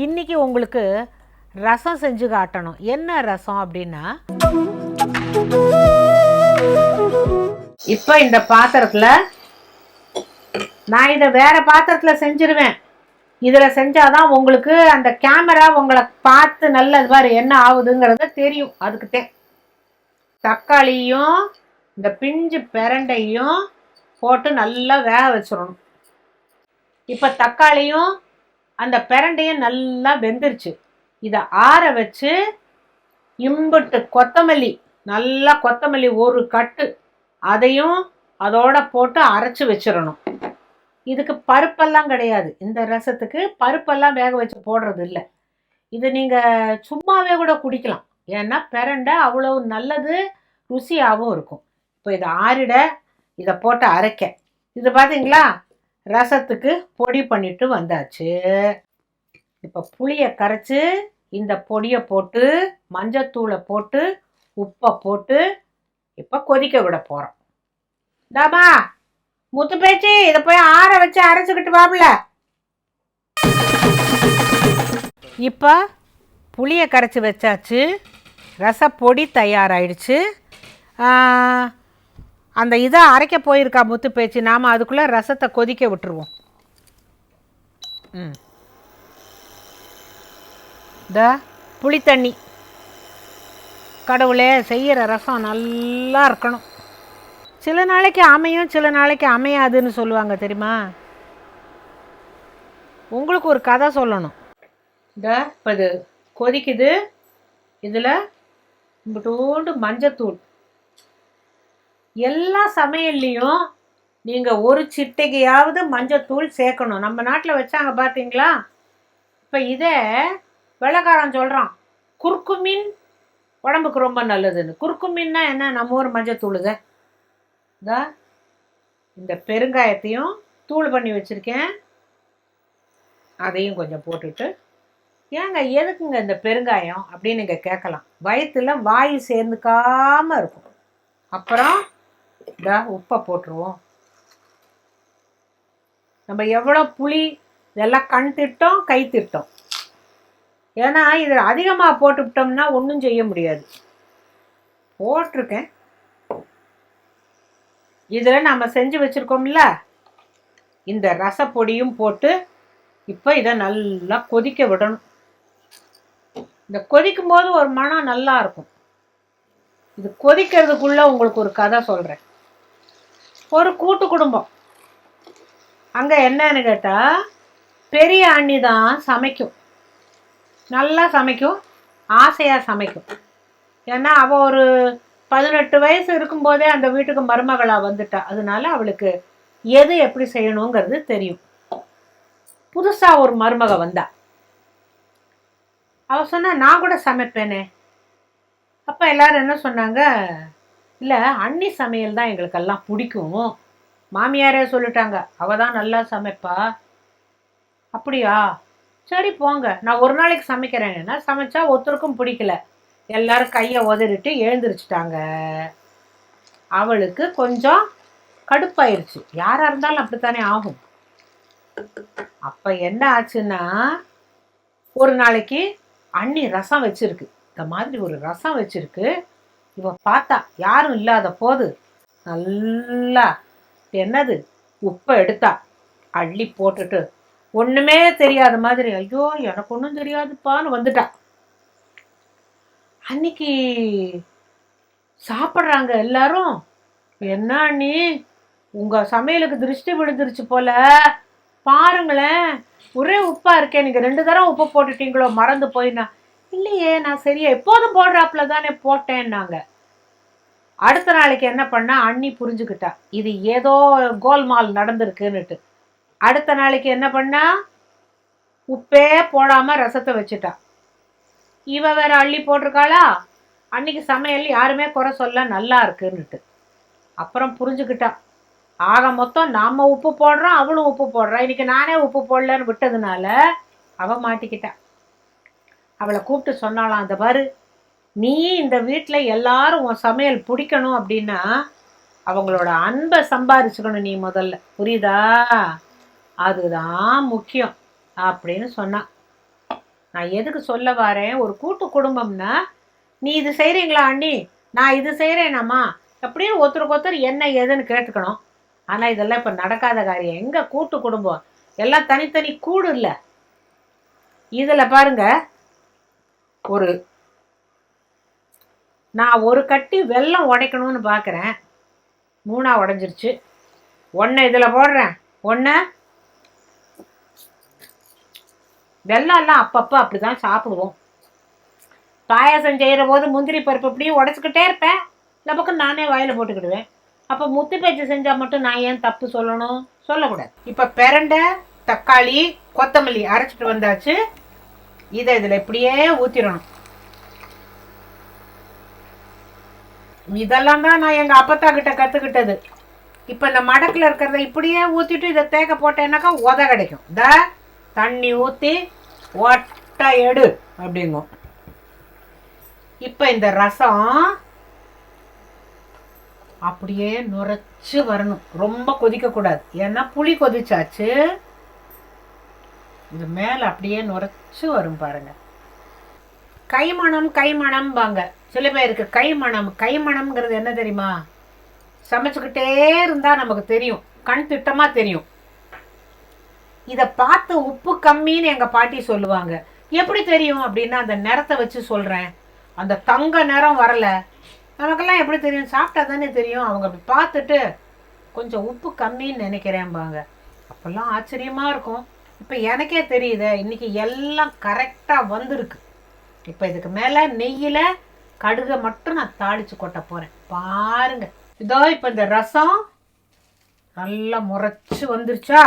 இன்னைக்கு உங்களுக்கு ரசம் செஞ்சு காட்டணும். என்ன ரசம் அப்படின்னா? இப்போ இந்த பாத்திரத்தில் நான் இதை வேறு பாத்திரத்தில் செஞ்சிருவேன். இதில் செஞ்சாதான் உங்களுக்கு அந்த கேமரா உங்களை பார்த்து நல்ல பாரு என்ன ஆகுதுங்கிறத தெரியும். அதுக்குத்தே தக்காளியும் இந்த பிஞ்சு பிரண்டையும் போட்டு நல்லா வேக வச்சிடணும். இப்போ தக்காளியும் அந்த பிரண்டையும் நல்லா வெந்துருச்சு. இதை ஆற வச்சு இம்புட்டு கொத்தமல்லி நல்லா கொத்தமல்லி ஒரு கட்டு அதையும் அதோட போட்டு அரைச்சி வச்சிடணும். இதுக்கு பருப்பெல்லாம் கிடையாது. இந்த ரசத்துக்கு பருப்பெல்லாம் வேக வச்சு போடுறது இல்லை. இது நீங்கள் சும்மாவே கூட குடிக்கலாம். ஏன்னா பிரண்டை அவ்வளோ நல்லது ருசியாகவும் இருக்கும். இப்போ இதை ஆறிட இதை போட்டு அரைக்க. இது பார்த்தீங்களா ரசத்துக்கு பொடி பண்ணிட்டு வந்தாச்சு. இப்போ புளியை கரைச்சி இந்த பொடியை போட்டு மஞ்சத்தூளை போட்டு உப்பை போட்டு இப்போ கொதிக்க விட போகிறோம் தாமா முத்து பேச்சு இதை போய் ஆற வச்சு அரைச்சிக்கிட்டு வாப்ல இப்போ புளியை கரைச்சி வச்சாச்சு. ரசப்பொடி தயாராகிடுச்சு அந்த இதை அரைக்க போயிருக்கா முத்து பேச்சு. நாம் அதுக்குள்ளே ரசத்தை கொதிக்க விட்டுருவோம். ம். இந்த புளித்தண்ணி. கடவுளே செய்கிற ரசம் நல்லா இருக்கணும். சில நாளைக்கு அமையும் சில நாளைக்கு அமையாதுன்னு சொல்லுவாங்க தெரியுமா? உங்களுக்கு ஒரு கதை சொல்லணும். இந்த இப்போ இது கொதிக்குது. இதில் இம்பிட்டோண்டு மஞ்சத்தூள். எல்லா சமையல்லையும் நீங்கள் ஒரு சிட்டைக்கையாவது மஞ்சத்தூள் சேர்க்கணும். நம்ம நாட்டில் வச்சாங்க பார்த்தீங்களா இப்போ இதை வெள்ளக்காரன் சொல்கிறான் குறுக்குமீன் உடம்புக்கு ரொம்ப நல்லதுன்னு. குறுக்குமீன்னா என்ன? நம்ம ஊர் மஞ்சத்தூள் தான் இதா இந்த பெருங்காயத்தையும் தூள் பண்ணி வச்சுருக்கேன். அதையும் கொஞ்சம் போட்டுட்டு ஏங்க எதுக்குங்க இந்த பெருங்காயம்? அப்படின்னு நீங்கள் கேட்கலாம். வயிற்றில் வாயு சேர்ந்துக்காமல் இருக்கும். அப்புறம் இதா உப்பை போட்டுருவோம். நம்ம எவ்வளோ புளி இதெல்லாம் கண் திட்டம் கை திட்டம். ஏன்னா இது அதிகமாக போட்டுவிட்டோம்னா ஒன்றும் செய்ய முடியாது. போட்டிருக்கேன். இதில் நம்ம செஞ்சு வச்சுருக்கோம்ல? இந்த ரசப்பொடியும் போட்டு இப்போ இதை நல்லா கொதிக்க விடணும். இந்த கொதிக்கும் போது ஒரு மனம் நல்லா இருக்கும். இது கொதிக்கிறதுக்குள்ளே உங்களுக்கு ஒரு கதை சொல்கிறேன் ஒரு கூட்டு குடும்பம். அங்கே என்னன்னு கேட்டால் பெரிய அண்ணி தான் சமைக்கும். நல்லா சமைக்கும். ஆசையாக சமைக்கும். ஏன்னா அவள் ஒரு பதினெட்டு வயசு இருக்கும்போதே அந்த வீட்டுக்கு மருமகளாக வந்துட்டா. அதனால அவளுக்கு எது எப்படி செய்யணுங்கிறது தெரியும். புதுசாக ஒரு மருமக வந்தா. அவள் சொன்னா நான் கூட சமைப்பேனே. அப்போ எல்லாரும் என்ன சொன்னாங்க? இல்லை அண்ணி சமையல் தான் எங்களுக்கெல்லாம் பிடிக்கும். மாமியாரே சொல்லிட்டாங்க அவ தான் நல்லா சமைப்பா. அப்படியா? சரி போங்க. நான் ஒரு நாளைக்கு சமைக்கிறேன்னா சமைச்சா ஒருத்தருக்கும் பிடிக்கல. எல்லாரும் கையை உதறிட்டு எழுந்திரிச்சிட்டாங்க. அவளுக்கு கொஞ்சம் கடுப்பாயிருச்சு. யாராக இருந்தாலும் அப்படித்தானே ஆகும். அப்போ என்ன ஆச்சுன்னா ஒரு நாளைக்கு அண்ணி ரசம் வச்சிருக்கு. இந்த மாதிரி ஒரு ரசம் வச்சிருக்கு. இவ பார்த்தா யாரும் இல்லாத போது நல்லா என்னது உப்பை எடுத்தா. அள்ளி போட்டுட்டு ஒண்ணுமே தெரியாத மாதிரி ஐயோ எனக்கு ஒன்றும் தெரியாதுப்பான்னு வந்துட்டா. அன்னைக்கு சாப்பிட்றாங்க எல்லாரும். என்ன அண்ணி உங்க சமையலுக்கு திருஷ்டி விழுந்துருச்சு போல. பாருங்களேன் ஒரே உப்பா இருக்கேன் நீங்க ரெண்டு தரம் உப்பு போட்டுட்டீங்களோ மறந்து போயினா. இல்லையே நான் சரியா எப்போதும் போடுறாப்புல தானே போட்டேன்னாங்க. அடுத்த நாளைக்கு என்ன பண்ணா அண்ணி புரிஞ்சுக்கிட்டா இது ஏதோ கோல்மால் நடந்திருக்குன்னுட்டு. அடுத்த நாளைக்கு என்ன பண்ணா? உப்பே போடாம ரசத்தை வச்சுட்டா. இவ வேற அள்ளி போட்டிருக்காளா? அன்னைக்கு சமையல் யாருமே குறை சொல்ல நல்லா இருக்குன்னுட்டு. அப்புறம் புரிஞ்சுக்கிட்டா. ஆக மொத்தம் நாம உப்பு போடுறோம் அவளும் உப்பு போடுறான் இன்னைக்கு நானே உப்பு போடலன்னு விட்டதுனால அவ மாட்டிக்கிட்டா. அவளை கூப்பிட்டு சொன்னாலாம் அந்த பாரு நீ இந்த வீட்டில் எல்லாரும் உன் சமையல் பிடிக்கணும் அப்படின்னா அவங்களோட அன்பை சம்பாரிச்சுக்கணும் நீ முதல்ல. புரியுதா? அதுதான் முக்கியம் அப்படின்னு சொன்னான் நான் எதுக்கு சொல்ல வரேன்? ஒரு கூட்டு குடும்பம்னா நீ இது செய்கிறீங்களா அண்ணி? நான் இது செய்கிறேனாம்மா எப்படியும் ஒருத்தருக்கு ஒருத்தர் என்ன ஏதுன்னு கேட்டுக்கணும். ஆனால் இதெல்லாம் இப்போ நடக்காத காரியம். எங்கே கூட்டு குடும்பம்? எல்லாம் தனித்தனி கூடு இல்லை. இதில் பாருங்க ஒரு நான் ஒரு கட்டி வெல்லம் உடைக்கணும்னு பார்க்குறேன் மூணாக உடஞ்சிருச்சு. ஒன்று இதில் போடுறேன். ஒன்று வெள்ளம்லாம் அப்பப்போ அப்படி தான் சாப்பிடுவோம். பாயாசம் செய்கிற போது முந்திரி பருப்பு இப்படியே உடச்சிக்கிட்டே இருப்பேன். இந்த பக்கம் நானே வாயில் போட்டுக்கிடுவேன். அப்போ முத்து பேச்சு செஞ்சால் மட்டும் நான் ஏன் தப்பு சொல்லணும்? சொல்லக்கூடாது. இப்போ பெரண்டை தக்காளி கொத்தமல்லி அரைச்சிட்டு வந்தாச்சு. இதை இதில் இப்படியே ஊற்றிடணும் இதெல்லாம் தான் நான் எங்கள் அப்பத்தா கிட்ட கற்றுக்கிட்டது இப்போ இந்த மடக்கில் இருக்கிறத இப்படியே ஊற்றிட்டு இதை தேக்க போட்டேன்னாக்கா உத கிடைக்கும். இந்த தண்ணி ஊற்றி ஒட்டை எடு அப்படிங்கும் இப்போ இந்த ரசம் அப்படியே நுரைச்சி வரணும். ரொம்ப கொதிக்கக்கூடாது. ஏன்னா புளி கொதிச்சாச்சு. இது மேலே அப்படியே நுரைச்சி வரும் பாருங்கள் கைமணம் கைமணம்பாங்க. சில பேருக்கு கைமணம். கைமணம்ங்கிறது என்ன தெரியுமா? சமைச்சுக்கிட்டே இருந்தால் நமக்கு தெரியும். கண் திட்டமாக தெரியும். இதை பார்த்து உப்பு கம்மின்னு எங்கள் பாட்டி சொல்லுவாங்க. எப்படி தெரியும் அப்படின்னா அந்த நிறத்தை வச்சு சொல்கிறேன் அந்த தங்க நிறம் வரல. நமக்கெல்லாம் எப்படி தெரியும்? சாப்பிட்டா தானே தெரியும். அவங்க அப்படி பார்த்துட்டு கொஞ்சம் உப்பு கம்மின்னு நினைக்கிறேன்பாங்க. அப்போல்லாம் ஆச்சரியமாக இருக்கும். இப்போ எனக்கே தெரியுது இன்னைக்கு எல்லாம் கரெக்டாக வந்திருக்கு. இப்போ இதுக்கு மேலே நெய்யில் கடுகை மட்டும் நான் தாளித்து கொட்ட போகிறேன் பாருங்க. இதோ இப்போ இந்த ரசம் நல்லா முறைச்சி வந்துருச்சா?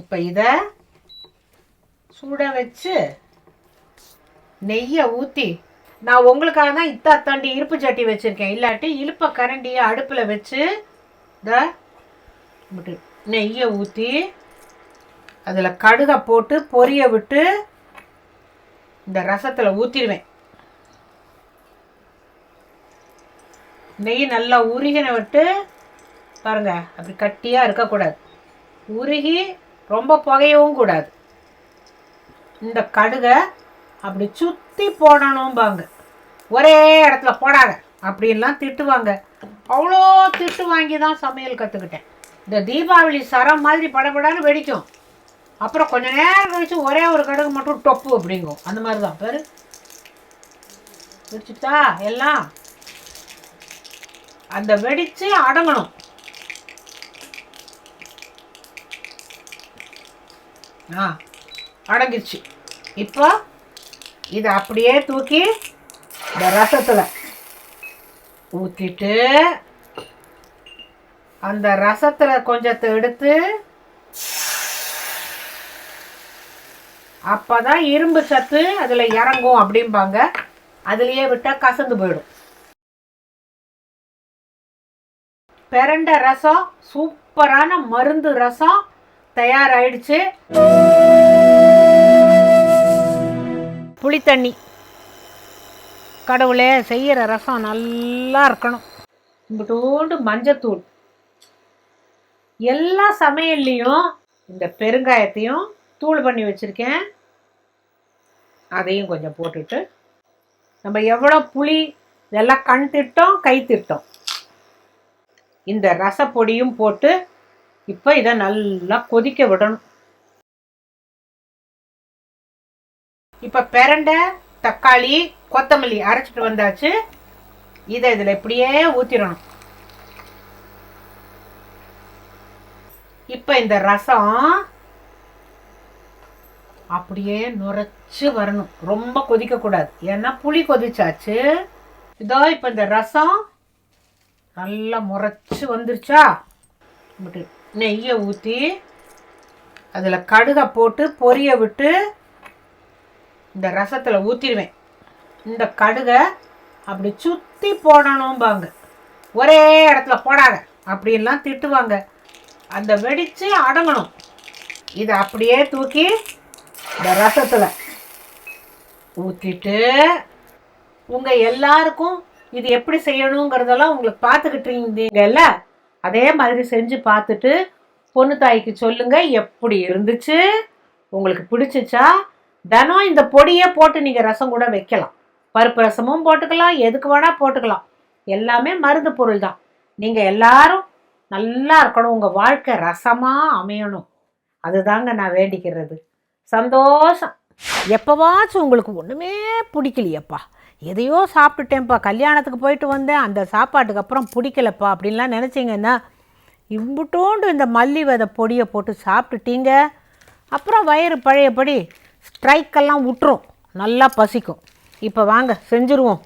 இப்போ இதை சுட வச்சு நெய்யை ஊற்றி நான் உங்களுக்காக தான் இத்தா தாண்டி இருப்பு சட்டி வச்சுருக்கேன். இல்லாட்டி இழுப்ப கரண்டியை அடுப்பில் வச்சு இந்த நெய்யை ஊற்றி அதில் கடுகை போட்டு பொரிய விட்டு இந்த ரசத்தில் ஊற்றிடுவேன் நெய் நல்லா உருகின விட்டு பாருங்கள் அப்படி கட்டியாக இருக்கக்கூடாது. உருகி ரொம்ப புகையவும் கூடாது. இந்த கடுகை அப்படி சுற்றி போடணும்பாங்க. ஒரே இடத்துல போடாத. அப்படின்லாம் திட்டுவாங்க. அவ்வளோ திட்டு வாங்கி தான் சமையல் கற்றுக்கிட்டேன் இந்த தீபாவளி சரம் மாதிரி படபடன்னு வெடிக்கும். அப்புறம் கொஞ்ச நேரம் கழிச்சு ஒரே ஒரு கடுகு மட்டும் டொப்பு அப்படிங்கும். அந்த மாதிரி தான் பேர். பிடிச்சிட்டா எல்லாம் அந்த வெடிச்சு அடங்கணும். ஆ அடங்கிருச்சு. இப்போ இதை அப்படியே தூக்கி இந்த ரசத்தில் ஊற்றிட்டு அந்த ரசத்தில் கொஞ்சத்தை எடுத்து அப்போ தான் இரும்பு சத்து அதில் இறங்கும் அப்படிம்பாங்க. அதுலேயே விட்டால் கசந்து போயிடும். பிரண்ட ரசம் சூப்பரான மருந்து ரசம் தயாராயிடுச்சு. புளித்தண்ணி. கடவுளே செய்கிற ரசம் நல்லா இருக்கணும். இம்பிட்டோண்டு மஞ்சத்தூள். எல்லா சமையல்லையும் இந்த பெருங்காயத்தையும் தூள் பண்ணி வச்சுருக்கேன். அதையும் கொஞ்சம் போட்டுட்டு நம்ம எவ்வளோ புளி இதெல்லாம் கண் திட்டம் கை திட்டம். இந்த ரசப்பொடியும் போட்டு இப்போ இதை நல்லா கொதிக்க விடணும். இப்போ பெரண்டை தக்காளி கொத்தமல்லி அரைச்சிட்டு வந்தாச்சு. இதை இதில் இப்படியே ஊற்றிடணும் இப்போ இந்த ரசம் அப்படியே நுரைச்சி வரணும். ரொம்ப கொதிக்கக்கூடாது. ஏன்னா புளி கொதிச்சாச்சு. இதோ இப்போ இந்த ரசம் நல்லா முறைச்சி வந்துருச்சா? இப்படி நெய்யை ஊற்றி அதில் கடுகை போட்டு பொரிய விட்டு இந்த ரசத்தில் ஊற்றிடுவேன் இந்த கடுகை அப்படி சுற்றி போடணும்பாங்க. ஒரே இடத்துல போடாத. அப்படின்லாம் திட்டுவாங்க. அந்த வெடித்து அடங்கணும். இதை அப்படியே தூக்கி இந்த ரசத்தில் ஊற்றிட்டு உங்கள் எல்லாருக்கும் இது எப்படி செய்யணுங்கிறதெல்லாம் உங்களுக்கு பார்த்துக்கிட்டு இருந்தீங்கல்ல? அதே மாதிரி செஞ்சு பார்த்துட்டு பொண்ணு தாய்க்கு சொல்லுங்கள் எப்படி இருந்துச்சு? உங்களுக்கு பிடிச்சிச்சா? தினம் இந்த பொடியே போட்டு நீங்கள் ரசம் கூட வைக்கலாம். பருப்பு ரசமும் போட்டுக்கலாம் எதுக்கு வேணால் போட்டுக்கலாம். எல்லாமே மருந்து பொருள் தான். நீங்கள் எல்லாரும் நல்லா இருக்கணும். உங்கள் வாழ்க்கை ரசமாக அமையணும். அதுதாங்க நான் வேண்டிக்கிறது. சந்தோஷம். எப்போவாச்சும் உங்களுக்கு ஒன்றுமே பிடிக்கலையப்பா. எதையோ சாப்பிட்டுட்டேன்ப்பா கல்யாணத்துக்கு போயிட்டு வந்தேன் அந்த சாப்பாட்டுக்கு அப்புறம் பிடிக்கலப்பா அப்படின்லாம் நினச்சிங்கன்னா இம்புட்டோண்டு இந்த மல்லி விதை பொடியை போட்டு சாப்பிட்டுட்டீங்க. அப்புறம் வயிறு பழையபடி ஸ்ட்ரைக்கெல்லாம் விட்டுரும் நல்லா பசிக்கும். இப்போ வாங்க செஞ்சுருவோம்.